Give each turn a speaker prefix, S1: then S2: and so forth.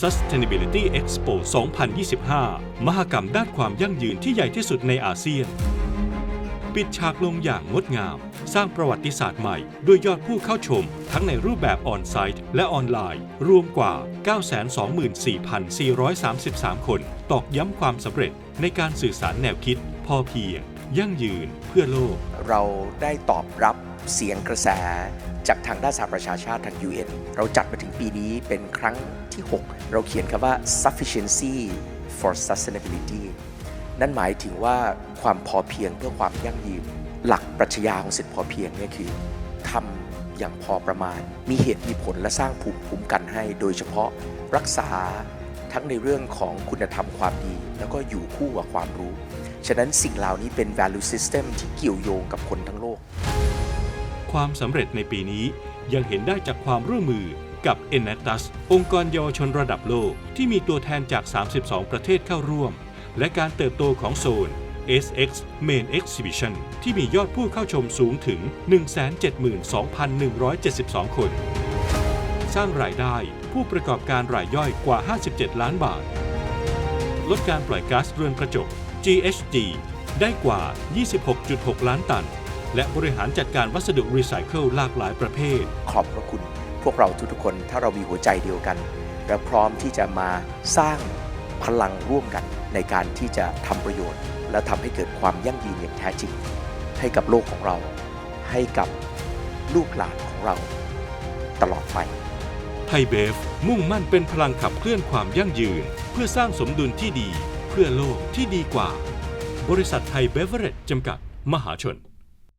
S1: Sustainability Expo 2025 มหกรรมด้านความยั่งยืนที่ใหญ่ที่สุดในอาเซียน ปิดฉากลงอย่างงดงาม สร้างประวัติศาสตร์ใหม่ ด้วยยอดผู้เข้าชม ทั้งในรูปแบบออนไซต์ และออนไลน์ รวมกว่า 924,433 คน ตอกย้ำความสำเร็จในการสื่อสารแนวคิด พอเพียง ยั่งยืนเพื่อโลก
S2: เราได้ตอบรับเสียงกระแสจากทางด้านสหประชาชาติทาง UN เราจัดมาถึงปีนี้เป็นครั้งที่ 6 เราเขียนคำว่า sufficiency for sustainability นั่นหมายถึงว่าความพอเพียงเพื่อความยั่งยืน หลักปรัชญาของสิทธิพอเพียงเนี่ยคือทำอย่างพอประมาณ มีเหตุมีผลและสร้างภูมิคุ้มกันให้ โดยเฉพาะรักษาทั้งในเรื่องของคุณธรรมความดี แล้วก็อยู่คู่กับความรู้ ฉะนั้นสิ่งเหล่านี้เป็น value system ที่เกี่ยวโยงกับคนทั้งโลก
S1: ความสำเร็จในปีนี้ยังเห็นได้จากความร่วมมือกับ e n a t u s องค์กรเยาวชนระดับโลกที่มีตัวแทนจาก 32 ประเทศเข้าร่วม และการเติบโตของโซน SX Main Exhibition ที่มียอดผู้เข้าชมสูงถึง 172,172 คน สร้างรายได้ผู้ประกอบการรายย่อยกว่า 57 ล้านบาท ลดการปล่อยก๊าซเรือนกระจก GHG ได้กว่า 26.6 ล้านตัน และบริหารจัดการวัสดุรีไซเคิลหลากหลายประเภท
S2: ขอบพระคุณพวกเราทุกๆคนถ้าเรามีหัวใจเดียวกัน และพร้อมที่จะมาสร้างพลังร่วมกันในการที่จะทำประโยชน์ และทำให้เกิดความยั่งยืนอย่างแท้จริง ให้กับโลกของเรา ให้กับลูกหลานของเรา ตลอดไป
S1: ไทยเบฟมุ่งมั่นเป็นพลังขับเคลื่อนความยั่งยืน เพื่อสร้างสมดุลที่ดี เพื่อโลกที่ดีกว่า บริษัทไทยเบเวอเรจจำกัด มหาชน